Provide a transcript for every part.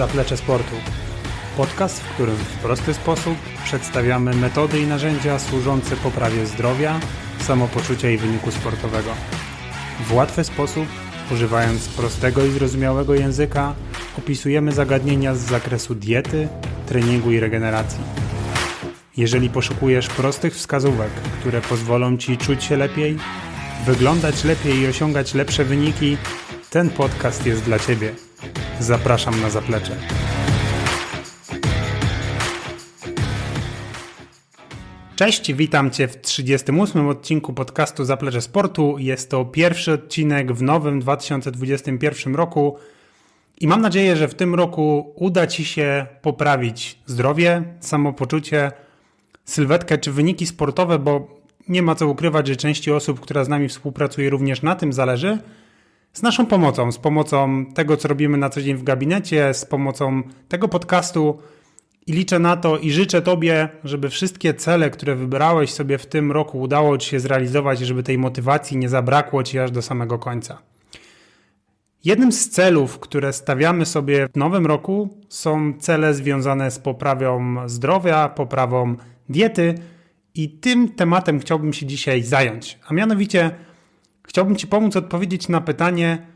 Zaplecze Sportu. Podcast, w którym w prosty sposób przedstawiamy metody i narzędzia służące poprawie zdrowia, samopoczucia i wyniku sportowego. W łatwy sposób, używając prostego i zrozumiałego języka, opisujemy zagadnienia z zakresu diety, treningu i regeneracji. Jeżeli poszukujesz prostych wskazówek, które pozwolą Ci czuć się lepiej, wyglądać lepiej i osiągać lepsze wyniki, ten podcast jest dla Ciebie. Zapraszam na zaplecze. Cześć, witam Cię w 38 odcinku podcastu Zaplecze Sportu. Jest to pierwszy odcinek w nowym 2021 roku i mam nadzieję, że w tym roku uda Ci się poprawić zdrowie, samopoczucie, sylwetkę czy wyniki sportowe, bo nie ma co ukrywać, że części osób, która z nami współpracuje, również na tym zależy. Z naszą pomocą, z pomocą tego, co robimy na co dzień w gabinecie, z pomocą tego podcastu i liczę na to i życzę Tobie, żeby wszystkie cele, które wybrałeś sobie w tym roku, udało Ci się zrealizować i żeby tej motywacji nie zabrakło Ci aż do samego końca. Jednym z celów, które stawiamy sobie w nowym roku, są cele związane z poprawą zdrowia, poprawą diety i tym tematem chciałbym się dzisiaj zająć. A mianowicie chciałbym Ci pomóc odpowiedzieć na pytanie,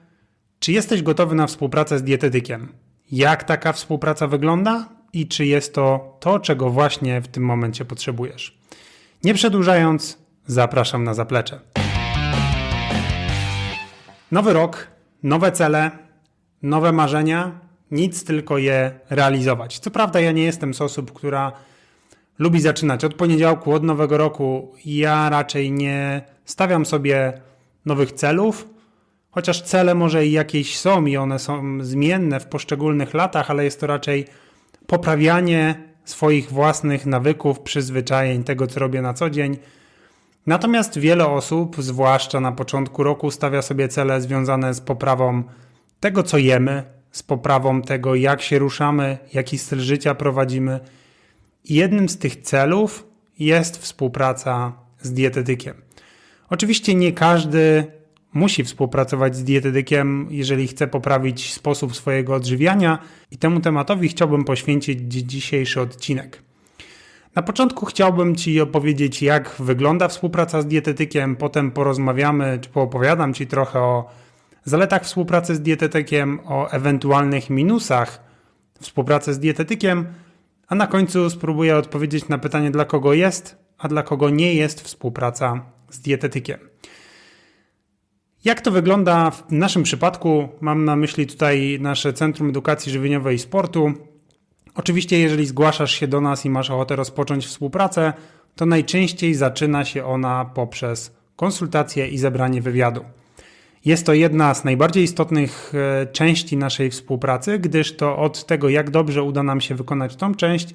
czy jesteś gotowy na współpracę z dietetykiem? Jak taka współpraca wygląda i czy jest to to, czego właśnie w tym momencie potrzebujesz? Nie przedłużając, zapraszam na zaplecze. Nowy rok, nowe cele, nowe marzenia, nic tylko je realizować. Co prawda, ja nie jestem z osób, która lubi zaczynać od poniedziałku, od nowego roku. Ja raczej nie stawiam sobie nowych celów, chociaż cele może i jakieś są i one są zmienne w poszczególnych latach, ale jest to raczej poprawianie swoich własnych nawyków, przyzwyczajeń, tego co robię na co dzień. Natomiast wiele osób, zwłaszcza na początku roku, stawia sobie cele związane z poprawą tego, co jemy, z poprawą tego, jak się ruszamy, jaki styl życia prowadzimy. I jednym z tych celów jest współpraca z dietetykiem. Oczywiście nie każdy musi współpracować z dietetykiem, jeżeli chce poprawić sposób swojego odżywiania, i temu tematowi chciałbym poświęcić dzisiejszy odcinek. Na początku chciałbym Ci opowiedzieć, jak wygląda współpraca z dietetykiem, potem porozmawiamy, czy poopowiadam Ci trochę o zaletach współpracy z dietetykiem, o ewentualnych minusach współpracy z dietetykiem, a na końcu spróbuję odpowiedzieć na pytanie, dla kogo jest, a dla kogo nie jest współpraca z dietetykiem. Jak to wygląda w naszym przypadku? Mam na myśli tutaj nasze Centrum Edukacji Żywieniowej i Sportu. Oczywiście, jeżeli zgłaszasz się do nas i masz ochotę rozpocząć współpracę, to najczęściej zaczyna się ona poprzez konsultację i zebranie wywiadu. Jest to jedna z najbardziej istotnych e, części naszej współpracy, gdyż to od tego, jak dobrze uda nam się wykonać tą część,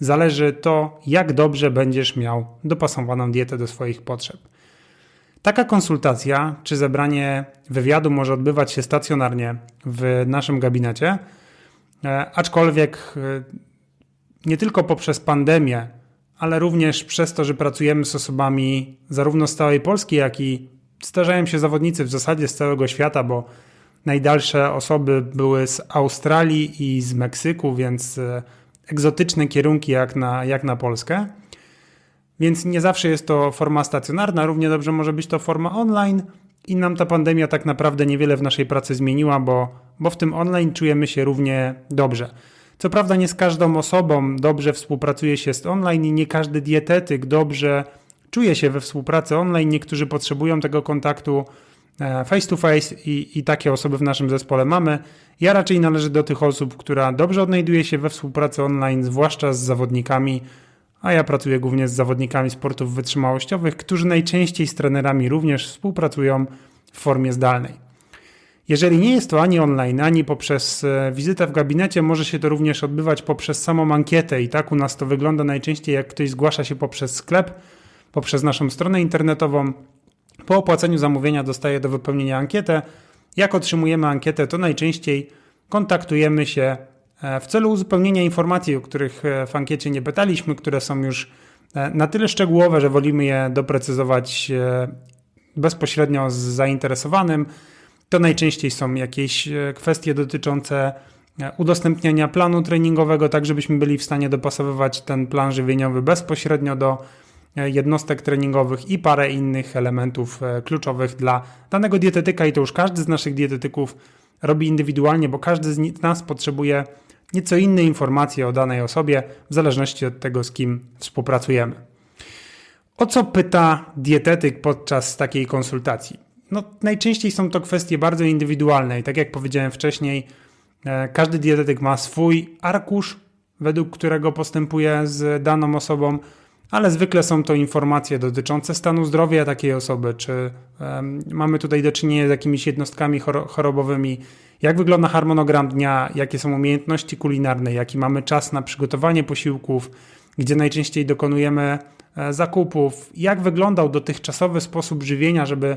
zależy to, jak dobrze będziesz miał dopasowaną dietę do swoich potrzeb. Taka konsultacja czy zebranie wywiadu może odbywać się stacjonarnie w naszym gabinecie, e, aczkolwiek e, nie tylko poprzez pandemię, ale również przez to, że pracujemy z osobami zarówno z całej Polski, jak i starzają się zawodnicy w zasadzie z całego świata, bo najdalsze osoby były z Australii i z Meksyku, więc e, egzotyczne kierunki jak na, jak na Polskę. Więc nie zawsze jest to forma stacjonarna, równie dobrze może być to forma online i nam ta pandemia tak naprawdę niewiele w naszej pracy zmieniła, bo, bo w tym online czujemy się równie dobrze. Co prawda nie z każdą osobą dobrze współpracuje się z online i nie każdy dietetyk dobrze czuje się we współpracy online. Niektórzy potrzebują tego kontaktu face to face i, i takie osoby w naszym zespole mamy. Ja raczej należę do tych osób, która dobrze odnajduje się we współpracy online, zwłaszcza z zawodnikami, a ja pracuję głównie z zawodnikami sportów wytrzymałościowych, którzy najczęściej z trenerami również współpracują w formie zdalnej. Jeżeli nie jest to ani online, ani poprzez e, wizytę w gabinecie, może się to również odbywać poprzez samą ankietę i tak u nas to wygląda najczęściej, jak ktoś zgłasza się poprzez sklep, poprzez naszą stronę internetową. Po opłaceniu zamówienia dostaje do wypełnienia ankietę. Jak otrzymujemy ankietę, to najczęściej kontaktujemy się e, w celu uzupełnienia informacji, o których e, w ankiecie nie pytaliśmy, które są już e, na tyle szczegółowe, że wolimy je doprecyzować bezpośrednio z zainteresowanym. To najczęściej są jakieś kwestie dotyczące udostępniania planu treningowego, tak żebyśmy byli w stanie dopasowywać ten plan żywieniowy bezpośrednio do jednostek treningowych i parę innych elementów e, kluczowych dla danego dietetyka i to już każdy z naszych dietetyków robi indywidualnie, bo każdy z nas potrzebuje nieco inne informacje o danej osobie w zależności od tego, z kim współpracujemy. O co pyta dietetyk podczas takiej konsultacji? No, najczęściej są to kwestie bardzo indywidualne i tak jak powiedziałem wcześniej, e, każdy dietetyk ma swój arkusz, według którego postępuje z daną osobą, ale zwykle są to informacje dotyczące stanu zdrowia takiej osoby, czy um, mamy tutaj do czynienia z jakimiś jednostkami chorobowymi, jak wygląda harmonogram dnia, jakie są umiejętności kulinarne, jaki mamy czas na przygotowanie posiłków, gdzie najczęściej dokonujemy e, zakupów, jak wyglądał dotychczasowy sposób żywienia, żeby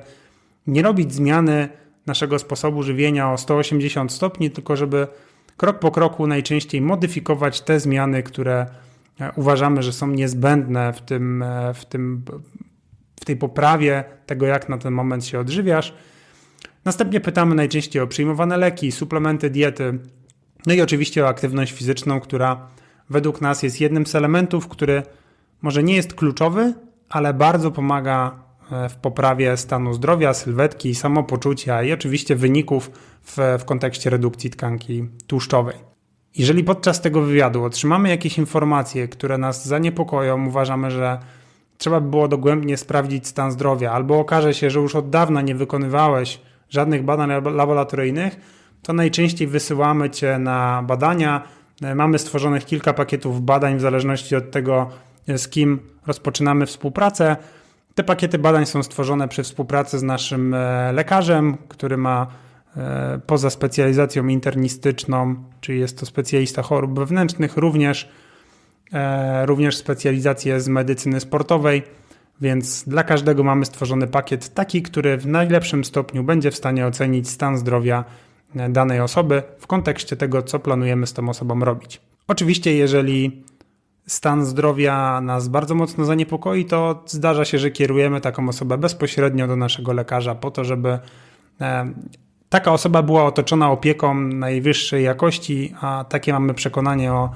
nie robić zmiany naszego sposobu żywienia o 180 stopni, tylko żeby krok po kroku najczęściej modyfikować te zmiany, które uważamy, że są niezbędne w, tym, e, w, tym, w tej poprawie tego, jak na ten moment się odżywiasz. Następnie pytamy najczęściej o przyjmowane leki, suplementy diety, no i oczywiście o aktywność fizyczną, która według nas jest jednym z elementów, który może nie jest kluczowy, ale bardzo pomaga e, w poprawie stanu zdrowia, sylwetki, samopoczucia i oczywiście wyników w, w kontekście redukcji tkanki tłuszczowej. Jeżeli podczas tego wywiadu otrzymamy jakieś informacje, które nas zaniepokoją, uważamy, że trzeba by było dogłębnie sprawdzić stan zdrowia, albo okaże się, że już od dawna nie wykonywałeś żadnych badań laboratoryjnych, to najczęściej wysyłamy Cię na badania. E, mamy stworzonych kilka pakietów badań w zależności od tego, e, z kim rozpoczynamy współpracę. Te pakiety badań są stworzone przy współpracy z naszym e, lekarzem, który ma poza specjalizacją internistyczną, czyli jest to specjalista chorób wewnętrznych, również, również specjalizację z medycyny sportowej. Więc dla każdego mamy stworzony pakiet taki, który w najlepszym stopniu będzie w stanie ocenić stan zdrowia e, danej osoby w kontekście tego, co planujemy z tą osobą robić. Oczywiście, jeżeli stan zdrowia nas bardzo mocno zaniepokoi, to zdarza się, że kierujemy taką osobę bezpośrednio do naszego lekarza po to, żeby e, taka osoba była otoczona opieką najwyższej jakości, a takie mamy przekonanie o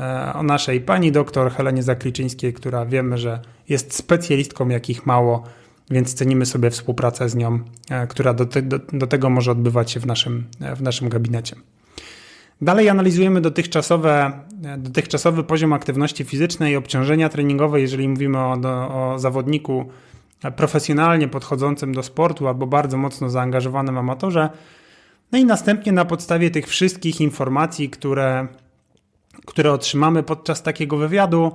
E, o naszej pani doktor Helenie Zakliczyńskiej, która wiemy, że jest specjalistką jakich mało, więc cenimy sobie współpracę z nią, e, która do, te, do, do tego może odbywać się w naszym, e, w naszym gabinecie. Dalej analizujemy dotychczasowe, dotychczasowy poziom aktywności fizycznej i obciążenia treningowe, jeżeli mówimy o, o zawodniku profesjonalnie podchodzącym do sportu albo bardzo mocno zaangażowanym amatorze. No i następnie na podstawie tych wszystkich informacji, które które otrzymamy podczas takiego wywiadu,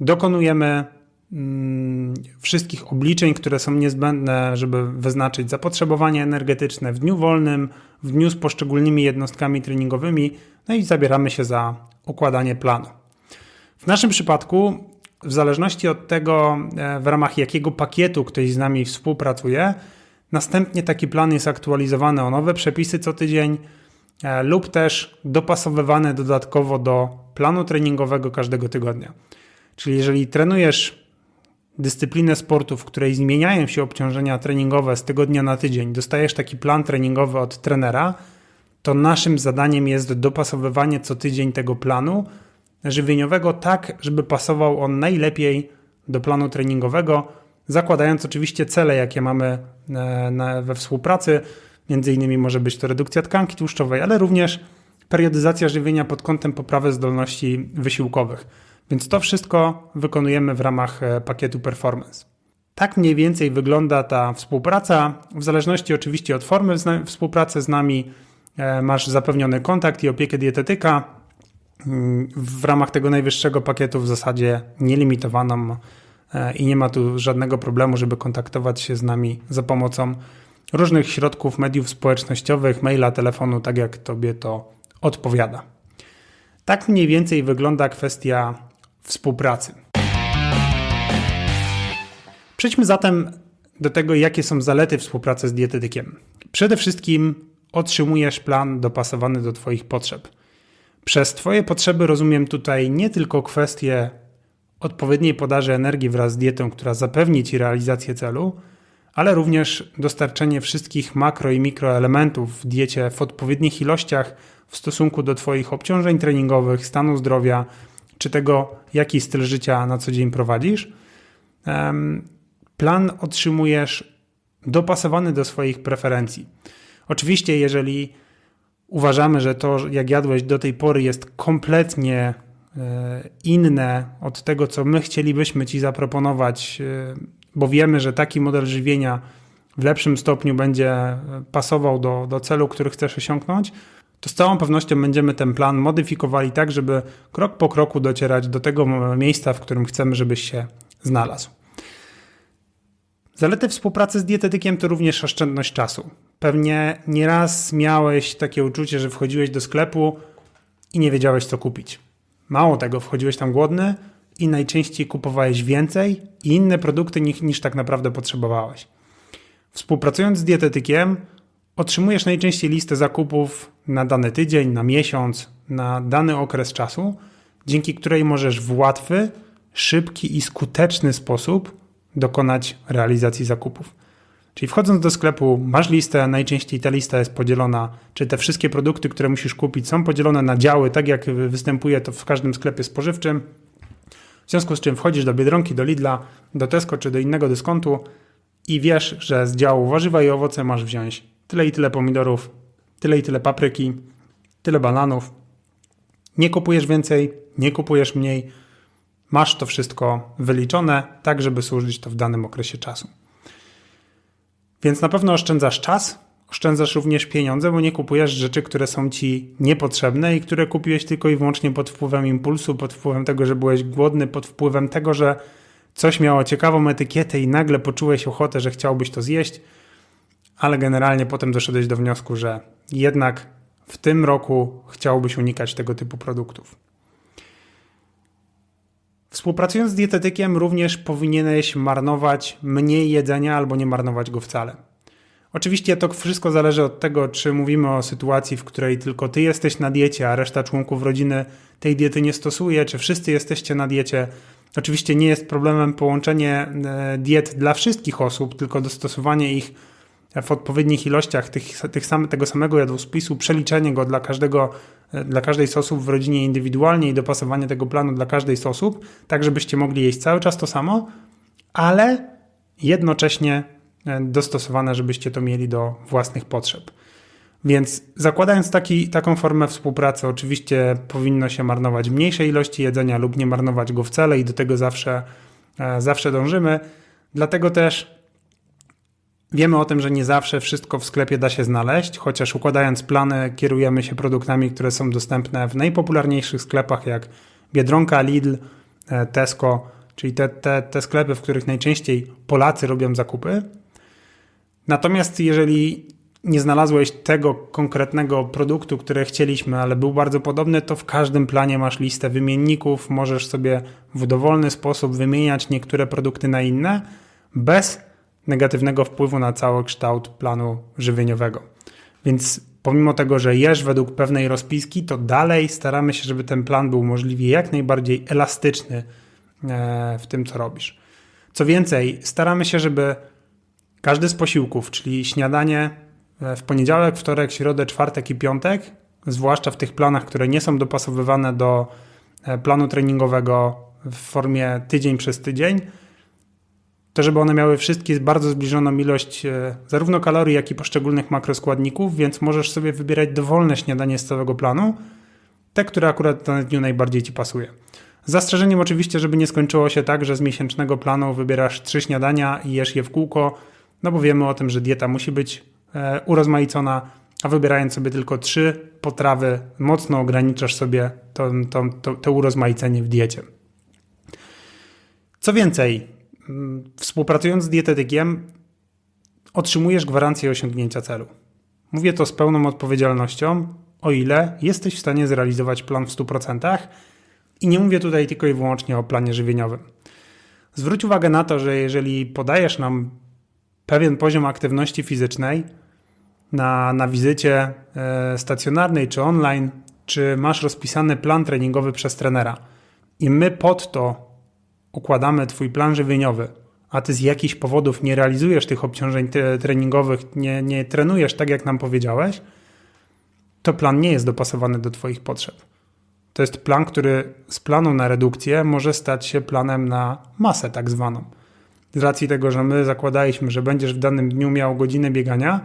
dokonujemy mm, wszystkich obliczeń, które są niezbędne, żeby wyznaczyć zapotrzebowanie energetyczne w dniu wolnym, w dniu z poszczególnymi jednostkami treningowymi, no i zabieramy się za układanie planu. W naszym przypadku, w zależności od tego, e, w ramach jakiego pakietu ktoś z nami współpracuje, następnie taki plan jest aktualizowany o nowe przepisy co tydzień E, lub też dopasowywane dodatkowo do planu treningowego każdego tygodnia. Czyli jeżeli trenujesz dyscyplinę sportu, w której zmieniają się obciążenia treningowe z tygodnia na tydzień, dostajesz taki plan treningowy od trenera, to naszym zadaniem jest dopasowywanie co tydzień tego planu żywieniowego tak, żeby pasował on najlepiej do planu treningowego, zakładając oczywiście cele, jakie mamy e, we współpracy, Między innymi może być to redukcja tkanki tłuszczowej, ale również periodyzacja żywienia pod kątem poprawy zdolności wysiłkowych. Więc to wszystko wykonujemy w ramach e, pakietu performance. Tak mniej więcej wygląda ta współpraca. W zależności oczywiście od formy współpracy z nami e, masz zapewniony kontakt i opiekę dietetyka. W ramach tego najwyższego pakietu w zasadzie nielimitowaną e, i nie ma tu żadnego problemu, żeby kontaktować się z nami za pomocą różnych środków mediów społecznościowych, maila, telefonu, tak jak Tobie to odpowiada. Tak mniej więcej wygląda kwestia współpracy. Przejdźmy zatem do tego, jakie są zalety współpracy z dietetykiem. Przede wszystkim otrzymujesz plan dopasowany do Twoich potrzeb. Przez Twoje potrzeby rozumiem tutaj nie tylko kwestię odpowiedniej podaży energii wraz z dietą, która zapewni Ci realizację celu, ale również dostarczenie wszystkich makro i mikroelementów w diecie w odpowiednich ilościach w stosunku do Twoich obciążeń treningowych, stanu zdrowia czy tego, jaki styl życia na co dzień prowadzisz. Plan otrzymujesz dopasowany do swoich preferencji. Oczywiście, jeżeli uważamy, że to, jak jadłeś do tej pory, jest kompletnie e, inne od tego, co my chcielibyśmy Ci zaproponować, e, bo wiemy, że taki model żywienia w lepszym stopniu będzie pasował do, do celu, który chcesz osiągnąć, to z całą pewnością będziemy ten plan modyfikowali tak, żeby krok po kroku docierać do tego miejsca, w którym chcemy, żebyś się znalazł. Zalety współpracy z dietetykiem to również oszczędność czasu. Pewnie nieraz miałeś takie uczucie, że wchodziłeś do sklepu i nie wiedziałeś, co kupić. Mało tego, wchodziłeś tam głodny i najczęściej kupowałeś więcej i inne produkty niż, tak naprawdę potrzebowałeś. Współpracując z dietetykiem, otrzymujesz najczęściej listę zakupów na dany tydzień, na miesiąc, na dany okres czasu, dzięki której możesz w łatwy, szybki i skuteczny sposób dokonać realizacji zakupów. Czyli wchodząc do sklepu, masz listę, najczęściej ta lista jest podzielona, czy te wszystkie produkty, które musisz kupić, są podzielone na działy, tak jak występuje to w każdym sklepie spożywczym. W związku z czym wchodzisz do Biedronki, do Lidla, do Tesco czy do innego dyskontu i wiesz, że z działu warzywa i owoce masz wziąć tyle i tyle pomidorów, tyle i tyle papryki, tyle bananów. Nie kupujesz więcej, nie kupujesz mniej, masz to wszystko wyliczone, tak żeby służyć to w danym okresie czasu. Więc na pewno oszczędzasz czas, oszczędzasz również pieniądze, bo nie kupujesz rzeczy, które są ci niepotrzebne i które kupiłeś tylko i wyłącznie pod wpływem impulsu, pod wpływem tego, że byłeś głodny, pod wpływem tego, że coś miało ciekawą etykietę i nagle poczułeś ochotę, że chciałbyś to zjeść, ale generalnie potem doszedłeś do wniosku, że jednak w tym roku chciałbyś unikać tego typu produktów. Współpracując z dietetykiem, również powinieneś marnować mniej jedzenia albo nie marnować go wcale. Oczywiście to wszystko zależy od tego, czy mówimy o sytuacji, w której tylko ty jesteś na diecie, a reszta członków rodziny tej diety nie stosuje, czy wszyscy jesteście na diecie. Oczywiście nie jest problemem połączenie e, diet dla wszystkich osób, tylko dostosowanie ich w odpowiednich ilościach tych, tych same, tego samego jadłospisu, przeliczenie go dla każdego, dla każdej z osób w rodzinie indywidualnie i dopasowanie tego planu dla każdej z osób, tak żebyście mogli jeść cały czas to samo, ale jednocześnie e, dostosowane, żebyście to mieli do własnych potrzeb. Więc zakładając taki, taką formę współpracy, oczywiście powinno się marnować mniejsze ilości jedzenia lub nie marnować go wcale i do tego zawsze, e, zawsze dążymy. Dlatego też Wiemy o tym, że nie zawsze wszystko w sklepie da się znaleźć, chociaż układając plany kierujemy się produktami, które są dostępne w najpopularniejszych sklepach jak Biedronka, Lidl, e, Tesco, czyli te, te, te sklepy, w których najczęściej Polacy robią zakupy. Natomiast jeżeli nie znalazłeś tego konkretnego produktu, który chcieliśmy, ale był bardzo podobny, to w każdym planie masz listę wymienników, możesz sobie w dowolny sposób wymieniać niektóre produkty na inne, bez negatywnego wpływu na cały kształt planu żywieniowego. Więc pomimo tego, że jesz według pewnej rozpiski, to dalej staramy się, żeby ten plan był możliwie jak najbardziej elastyczny e, w tym, co robisz. Co więcej, staramy się, żeby każdy z posiłków, czyli śniadanie e, w poniedziałek, wtorek, środę, czwartek i piątek, zwłaszcza w tych planach, które nie są dopasowywane do e, planu treningowego w formie tydzień przez tydzień, to żeby one miały wszystkie bardzo zbliżoną ilość e, zarówno kalorii, jak i poszczególnych makroskładników, więc możesz sobie wybierać dowolne śniadanie z całego planu, te, które akurat na dniu najbardziej Ci pasuje. Z zastrzeżeniem oczywiście, żeby nie skończyło się tak, że z miesięcznego planu wybierasz trzy śniadania i jesz je w kółko, no bo wiemy o tym, że dieta musi być e, urozmaicona, a wybierając sobie tylko trzy potrawy, mocno ograniczasz sobie to, to, to, to urozmaicenie w diecie. Co więcej, współpracując z dietetykiem, otrzymujesz gwarancję osiągnięcia celu. Mówię to z pełną odpowiedzialnością, o ile jesteś w stanie zrealizować plan w 100%. I nie mówię tutaj tylko i wyłącznie o planie żywieniowym. Zwróć uwagę na to, że jeżeli podajesz nam pewien poziom aktywności fizycznej na, na wizycie e, stacjonarnej czy online, czy masz rozpisany plan treningowy przez trenera i my pod to układamy Twój plan żywieniowy, a ty z jakichś powodów nie realizujesz tych obciążeń treningowych, nie, nie trenujesz tak, jak nam powiedziałeś, to plan nie jest dopasowany do Twoich potrzeb. To jest plan, który z planu na redukcję może stać się planem na masę, tak zwaną. Z racji tego, że my zakładaliśmy, że będziesz w danym dniu miał godzinę biegania,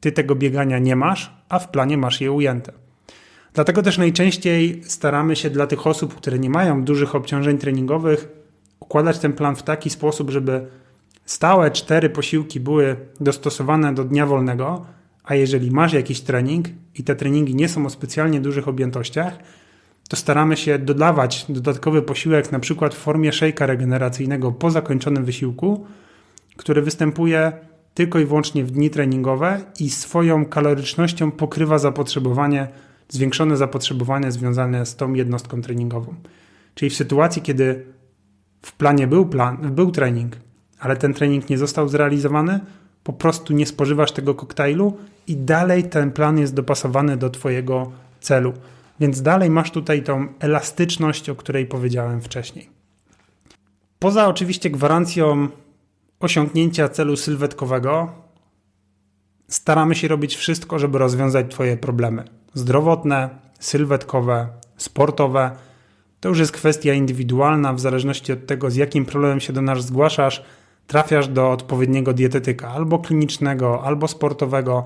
ty tego biegania nie masz, a w planie masz je ujęte. Dlatego też najczęściej staramy się dla tych osób, które nie mają dużych obciążeń treningowych, układać ten plan w taki sposób, żeby stałe cztery posiłki były dostosowane do dnia wolnego, a jeżeli masz jakiś trening i te treningi nie są o specjalnie dużych objętościach, to staramy się dodawać dodatkowy posiłek, na przykład w formie szejka regeneracyjnego po zakończonym wysiłku, który występuje tylko i wyłącznie w dni treningowe i swoją kalorycznością pokrywa zapotrzebowanie, zwiększone zapotrzebowanie związane z tą jednostką treningową. Czyli w sytuacji, kiedy w planie był, plan, był trening, ale ten trening nie został zrealizowany, po prostu nie spożywasz tego koktajlu i dalej ten plan jest dopasowany do Twojego celu. Więc dalej masz tutaj tą elastyczność, o której powiedziałem wcześniej. Poza oczywiście gwarancją osiągnięcia celu sylwetkowego, staramy się robić wszystko, żeby rozwiązać Twoje problemy zdrowotne, sylwetkowe, sportowe. To już jest kwestia indywidualna, w zależności od tego, z jakim problemem się do nas zgłaszasz, trafiasz do odpowiedniego dietetyka, albo klinicznego, albo sportowego,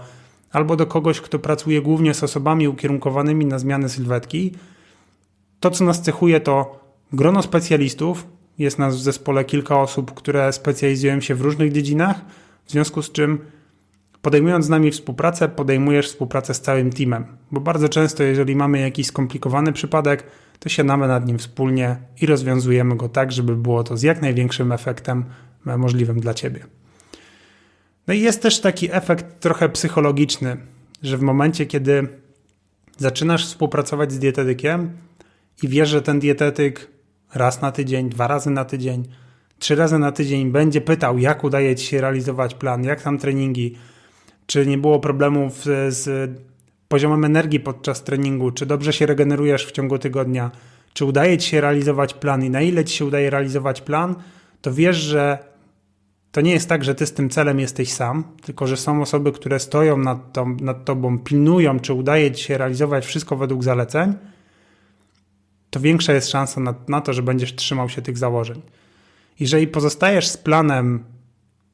albo do kogoś, kto pracuje głównie z osobami ukierunkowanymi na zmiany sylwetki. To, co nas cechuje, to grono specjalistów. Jest nas w zespole kilka osób, które specjalizują się w różnych dziedzinach, w związku z czym podejmując z nami współpracę, podejmujesz współpracę z całym teamem, bo bardzo często, jeżeli mamy jakiś skomplikowany przypadek, to siadamy nad nim wspólnie i rozwiązujemy go tak, żeby było to z jak największym efektem możliwym dla ciebie. No i jest też taki efekt trochę psychologiczny, że w momencie, kiedy zaczynasz współpracować z dietetykiem i wiesz, że ten dietetyk raz na tydzień, dwa razy na tydzień, trzy razy na tydzień będzie pytał, jak udaje ci się realizować plan, jak tam treningi, czy nie było problemów z poziomem energii podczas treningu, czy dobrze się regenerujesz w ciągu tygodnia, czy udaje ci się realizować plan i na ile ci się udaje realizować plan, to wiesz, że to nie jest tak, że ty z tym celem jesteś sam, tylko że są osoby, które stoją nad, tą, nad tobą, pilnują, czy udaje ci się realizować wszystko według zaleceń, to większa jest szansa na, na to, że będziesz trzymał się tych założeń. Jeżeli pozostajesz z planem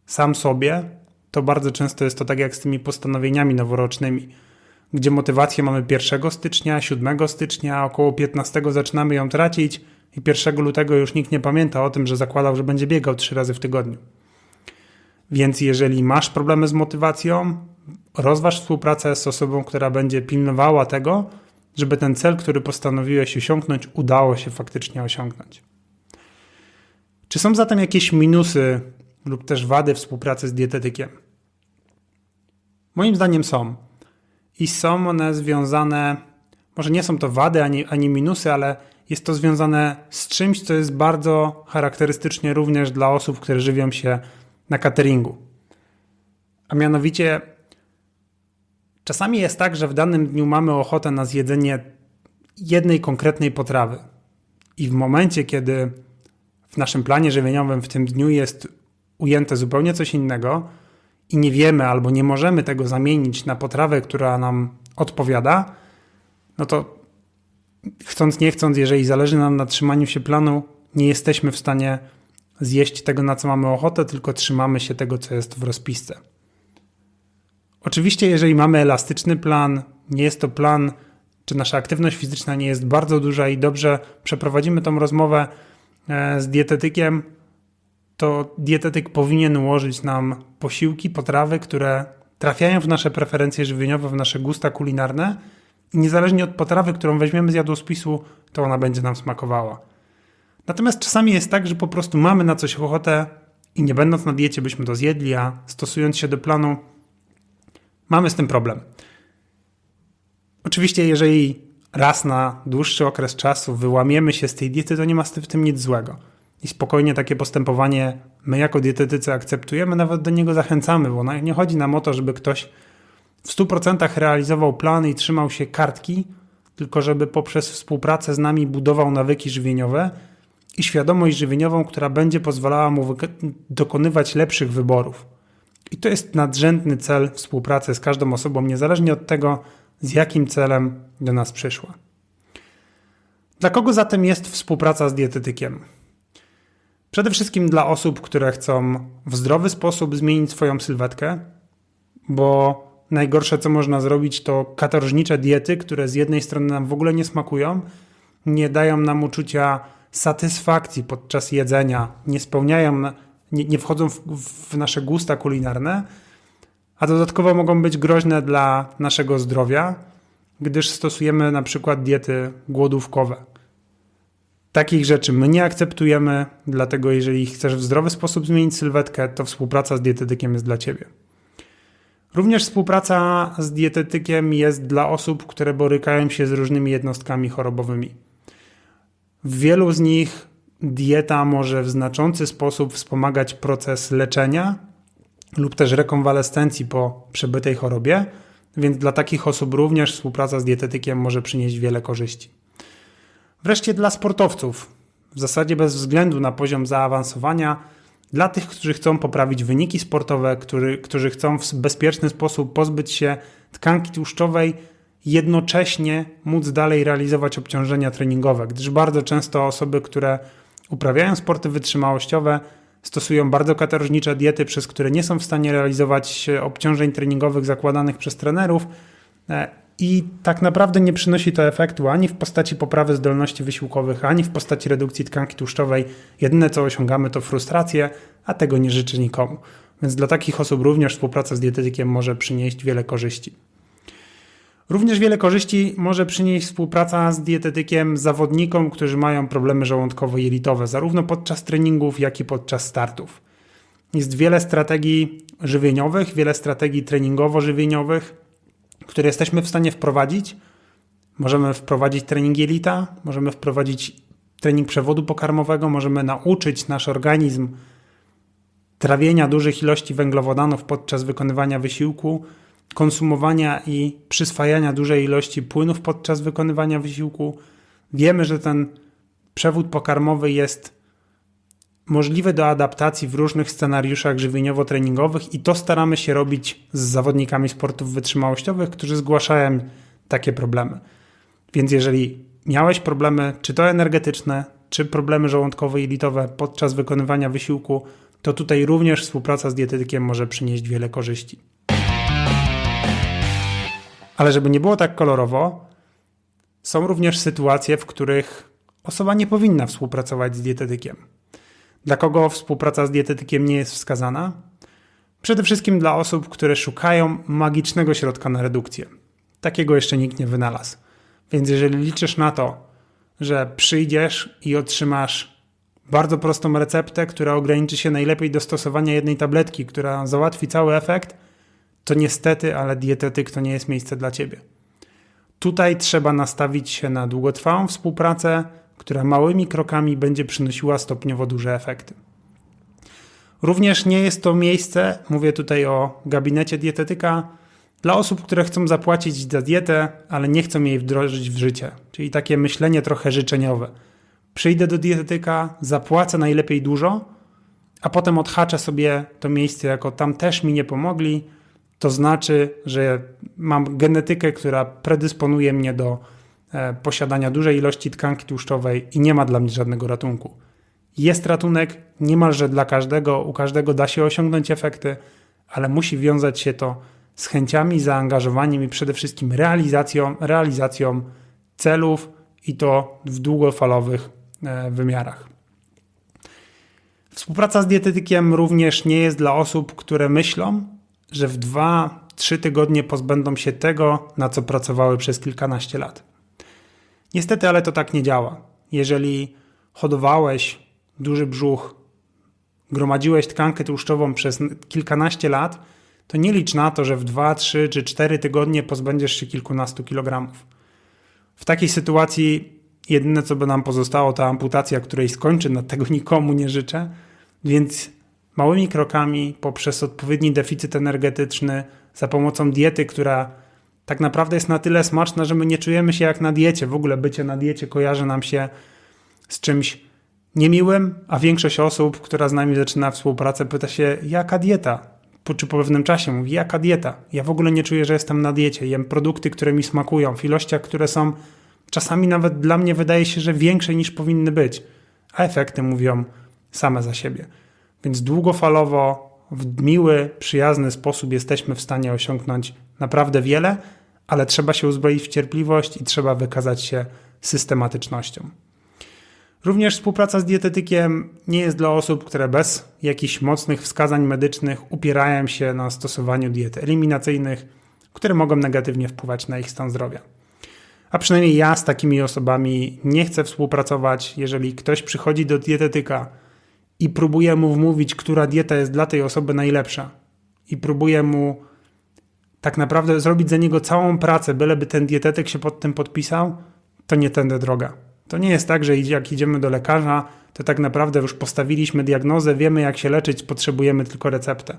sam sobie, to bardzo często jest to tak jak z tymi postanowieniami noworocznymi, gdzie motywację mamy 1 stycznia, 7 stycznia, około 15 zaczynamy ją tracić i 1 lutego już nikt nie pamięta o tym, że zakładał, że będzie biegał 3 razy w tygodniu. Więc jeżeli masz problemy z motywacją, rozważ współpracę z osobą, która będzie pilnowała tego, żeby ten cel, który postanowiłeś osiągnąć, udało się faktycznie osiągnąć. Czy są zatem jakieś minusy lub też wady współpracy z dietetykiem? Moim zdaniem są. I są one związane, może nie są to wady ani, ani minusy, ale jest to związane z czymś, co jest bardzo charakterystycznie również dla osób, które żywią się na cateringu. A mianowicie, czasami jest tak, że w danym dniu mamy ochotę na zjedzenie jednej konkretnej potrawy. I w momencie, kiedy w naszym planie żywieniowym w tym dniu jest ujęte zupełnie coś innego i nie wiemy albo nie możemy tego zamienić na potrawę, która nam odpowiada, no to chcąc nie chcąc, jeżeli zależy nam na trzymaniu się planu, nie jesteśmy w stanie zjeść tego, na co mamy ochotę, tylko trzymamy się tego, co jest w rozpisce. Oczywiście, jeżeli mamy elastyczny plan, nie jest to plan, czy nasza aktywność fizyczna nie jest bardzo duża i dobrze przeprowadzimy tą rozmowę e, z dietetykiem, to dietetyk powinien ułożyć nam posiłki, potrawy, które trafiają w nasze preferencje żywieniowe, w nasze gusta kulinarne i niezależnie od potrawy, którą weźmiemy z jadłospisu, to ona będzie nam smakowała. Natomiast czasami jest tak, że po prostu mamy na coś ochotę i nie będąc na diecie byśmy to zjedli, a stosując się do planu, mamy z tym problem. Oczywiście, jeżeli raz na dłuższy okres czasu wyłamiemy się z tej diety, to nie ma w tym nic złego. I spokojnie takie postępowanie my jako dietetycy akceptujemy, nawet do niego zachęcamy, bo nie chodzi nam o to, żeby ktoś w 100% realizował plan i trzymał się kartki, tylko żeby poprzez współpracę z nami budował nawyki żywieniowe i świadomość żywieniową, która będzie pozwalała mu dokonywać lepszych wyborów. I to jest nadrzędny cel współpracy z każdą osobą, niezależnie od tego, z jakim celem do nas przyszła. Dla kogo zatem jest współpraca z dietetykiem? Przede wszystkim dla osób, które chcą w zdrowy sposób zmienić swoją sylwetkę, bo najgorsze, co można zrobić, to katorżnicze diety, które z jednej strony nam w ogóle nie smakują, nie dają nam uczucia satysfakcji podczas jedzenia, nie spełniają, nie, nie wchodzą w, w nasze gusta kulinarne, a dodatkowo mogą być groźne dla naszego zdrowia, gdyż stosujemy na przykład diety głodówkowe. Takich rzeczy my nie akceptujemy, dlatego jeżeli chcesz w zdrowy sposób zmienić sylwetkę, to współpraca z dietetykiem jest dla ciebie. Również współpraca z dietetykiem jest dla osób, które borykają się z różnymi jednostkami chorobowymi. W wielu z nich dieta może w znaczący sposób wspomagać proces leczenia lub też rekonwalescencji po przebytej chorobie, więc dla takich osób również współpraca z dietetykiem może przynieść wiele korzyści. Wreszcie dla sportowców, w zasadzie bez względu na poziom zaawansowania, dla tych, którzy chcą poprawić wyniki sportowe, którzy, którzy chcą w bezpieczny sposób pozbyć się tkanki tłuszczowej, jednocześnie móc dalej realizować obciążenia treningowe, gdyż bardzo często osoby, które uprawiają sporty wytrzymałościowe, stosują bardzo katorżnicze diety, przez które nie są w stanie realizować obciążeń treningowych zakładanych przez trenerów e, i tak naprawdę nie przynosi to efektu ani w postaci poprawy zdolności wysiłkowych, ani w postaci redukcji tkanki tłuszczowej. Jedyne co osiągamy to frustrację, a tego nie życzę nikomu. Więc dla takich osób również współpraca z dietetykiem może przynieść wiele korzyści. Również wiele korzyści może przynieść współpraca z dietetykiem zawodnikom, którzy mają problemy żołądkowo-jelitowe, zarówno podczas treningów, jak i podczas startów. Jest wiele strategii żywieniowych, wiele strategii treningowo-żywieniowych, które jesteśmy w stanie wprowadzić. Możemy wprowadzić trening jelita, możemy wprowadzić trening przewodu pokarmowego, możemy nauczyć nasz organizm trawienia dużych ilości węglowodanów podczas wykonywania wysiłku, konsumowania i przyswajania dużej ilości płynów podczas wykonywania wysiłku. Wiemy, że ten przewód pokarmowy jest możliwy do adaptacji w różnych scenariuszach żywieniowo-treningowych i to staramy się robić z zawodnikami sportów wytrzymałościowych, którzy zgłaszają takie problemy. Więc jeżeli miałeś problemy, czy to energetyczne, czy problemy żołądkowe i litowe podczas wykonywania wysiłku, to tutaj również współpraca z dietetykiem może przynieść wiele korzyści. Ale żeby nie było tak kolorowo, są również sytuacje, w których osoba nie powinna współpracować z dietetykiem. Dla kogo współpraca z dietetykiem nie jest wskazana? Przede wszystkim dla osób, które szukają magicznego środka na redukcję. Takiego jeszcze nikt nie wynalazł. Więc jeżeli liczysz na to, że przyjdziesz i otrzymasz bardzo prostą receptę, która ograniczy się najlepiej do stosowania jednej tabletki, która załatwi cały efekt, to niestety, ale dietetyk to nie jest miejsce dla ciebie. Tutaj trzeba nastawić się na długotrwałą współpracę, która małymi krokami będzie przynosiła stopniowo duże efekty. Również nie jest to miejsce, mówię tutaj o gabinecie dietetyka, dla osób, które chcą zapłacić za dietę, ale nie chcą jej wdrożyć w życie. Czyli takie myślenie trochę życzeniowe. Przyjdę do dietetyka, zapłacę najlepiej dużo, a potem odhaczę sobie to miejsce jako tam też mi nie pomogli, to znaczy, że mam genetykę, która predysponuje mnie do posiadania dużej ilości tkanki tłuszczowej i nie ma dla mnie żadnego ratunku. Jest ratunek niemalże dla każdego, u każdego da się osiągnąć efekty, ale musi wiązać się to z chęciami, zaangażowaniem i przede wszystkim realizacją, realizacją celów i to w długofalowych e, wymiarach. Współpraca z dietetykiem również nie jest dla osób, które myślą, że w 2-3 tygodnie pozbędą się tego, na co pracowały przez kilkanaście lat. Niestety, ale to tak nie działa. Jeżeli hodowałeś duży brzuch, gromadziłeś tkankę tłuszczową przez kilkanaście lat, to nie licz na to, że w 2, 3 czy 4 tygodnie pozbędziesz się kilkunastu kilogramów. W takiej sytuacji jedyne, co by nam pozostało, to amputacja, której skończy, na tego nikomu nie życzę, więc małymi krokami, poprzez odpowiedni deficyt energetyczny, za pomocą diety, która tak naprawdę jest na tyle smaczna, że my nie czujemy się jak na diecie. W ogóle bycie na diecie kojarzy nam się z czymś niemiłym, a większość osób, która z nami zaczyna współpracę, pyta się, jaka dieta? Po, czy po pewnym czasie mówi, jaka dieta? Ja w ogóle nie czuję, że jestem na diecie. Jem produkty, które mi smakują, w ilościach, które są czasami nawet dla mnie wydaje się, że większe niż powinny być, a efekty mówią same za siebie. Więc długofalowo, w miły, przyjazny sposób jesteśmy w stanie osiągnąć naprawdę wiele, ale trzeba się uzbroić w cierpliwość i trzeba wykazać się systematycznością. Również współpraca z dietetykiem nie jest dla osób, które bez jakichś mocnych wskazań medycznych upierają się na stosowaniu diet eliminacyjnych, które mogą negatywnie wpływać na ich stan zdrowia. A przynajmniej ja z takimi osobami nie chcę współpracować. Jeżeli ktoś przychodzi do dietetyka i próbuje mu wmówić, która dieta jest dla tej osoby najlepsza, i próbuje mu tak naprawdę zrobić za niego całą pracę, byleby ten dietetyk się pod tym podpisał, to nie tędy droga. To nie jest tak, że jak idziemy do lekarza, to tak naprawdę już postawiliśmy diagnozę, wiemy jak się leczyć, potrzebujemy tylko receptę.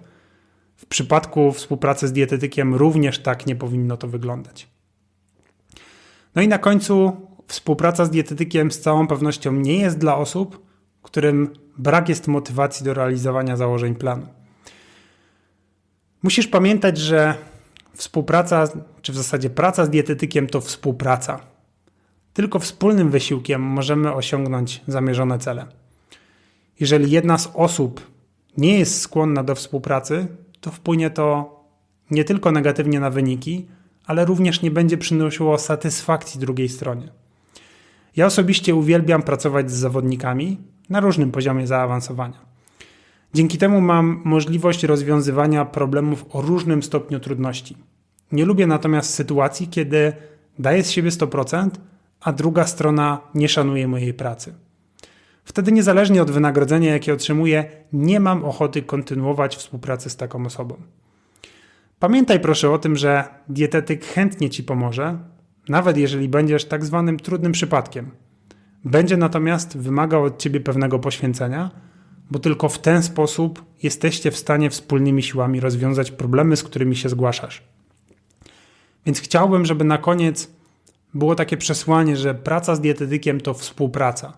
W przypadku współpracy z dietetykiem również tak nie powinno to wyglądać. No i na końcu współpraca z dietetykiem z całą pewnością nie jest dla osób, którym brak jest motywacji do realizowania założeń planu. Musisz pamiętać, że współpraca, czy w zasadzie praca z dietetykiem to współpraca. Tylko wspólnym wysiłkiem możemy osiągnąć zamierzone cele. Jeżeli jedna z osób nie jest skłonna do współpracy, to wpłynie to nie tylko negatywnie na wyniki, ale również nie będzie przynosiło satysfakcji drugiej stronie. Ja osobiście uwielbiam pracować z zawodnikami na różnym poziomie zaawansowania. Dzięki temu mam możliwość rozwiązywania problemów o różnym stopniu trudności. Nie lubię natomiast sytuacji, kiedy daję z siebie 100%, a druga strona nie szanuje mojej pracy. Wtedy, niezależnie od wynagrodzenia, jakie otrzymuję, nie mam ochoty kontynuować współpracy z taką osobą. Pamiętaj proszę o tym, że dietetyk chętnie ci pomoże, nawet jeżeli będziesz tak zwanym trudnym przypadkiem. Będzie natomiast wymagał od ciebie pewnego poświęcenia, bo tylko w ten sposób jesteście w stanie wspólnymi siłami rozwiązać problemy, z którymi się zgłaszasz. Więc chciałbym, żeby na koniec było takie przesłanie, że praca z dietetykiem to współpraca,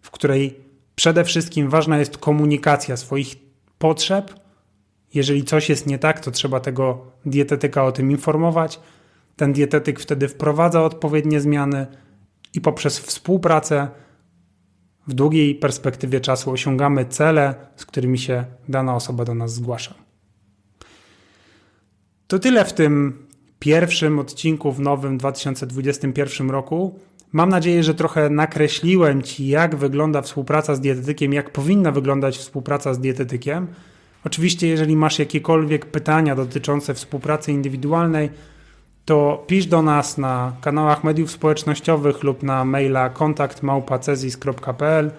w której przede wszystkim ważna jest komunikacja swoich potrzeb jeżeli coś jest nie tak, to trzeba tego dietetyka o tym informować. Ten dietetyk wtedy wprowadza odpowiednie zmiany i poprzez współpracę w długiej perspektywie czasu osiągamy cele, z którymi się dana osoba do nas zgłasza. To tyle w tym pierwszym odcinku w nowym 2021 roku. Mam nadzieję, że trochę nakreśliłem Ci, jak wygląda współpraca z dietetykiem, jak powinna wyglądać współpraca z dietetykiem. Oczywiście, jeżeli masz jakiekolwiek pytania dotyczące współpracy indywidualnej, to pisz do nas na kanałach mediów społecznościowych lub na maila kontakt.małpacezis.pl.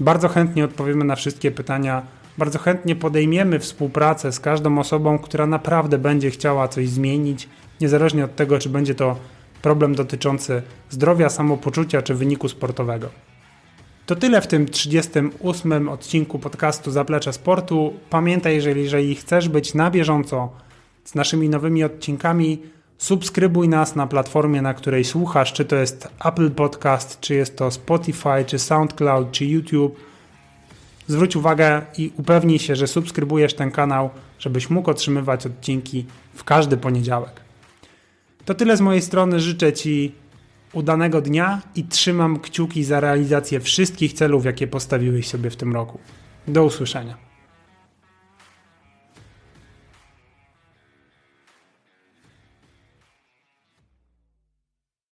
Bardzo chętnie odpowiemy na wszystkie pytania. Bardzo chętnie podejmiemy współpracę z każdą osobą, która naprawdę będzie chciała coś zmienić, niezależnie od tego, czy będzie to problem dotyczący zdrowia, samopoczucia czy wyniku sportowego. To tyle w tym 38 odcinku podcastu Zaplecze Sportu. Pamiętaj, jeżeli, jeżeli chcesz być na bieżąco z naszymi nowymi odcinkami, subskrybuj nas na platformie, na której słuchasz, czy to jest Apple Podcast, czy jest to Spotify, czy SoundCloud, czy YouTube. Zwróć uwagę i upewnij się, że subskrybujesz ten kanał, żebyś mógł otrzymywać odcinki w każdy poniedziałek. To tyle z mojej strony. Życzę Ci udanego dnia i trzymam kciuki za realizację wszystkich celów, jakie postawiłeś sobie w tym roku. Do usłyszenia.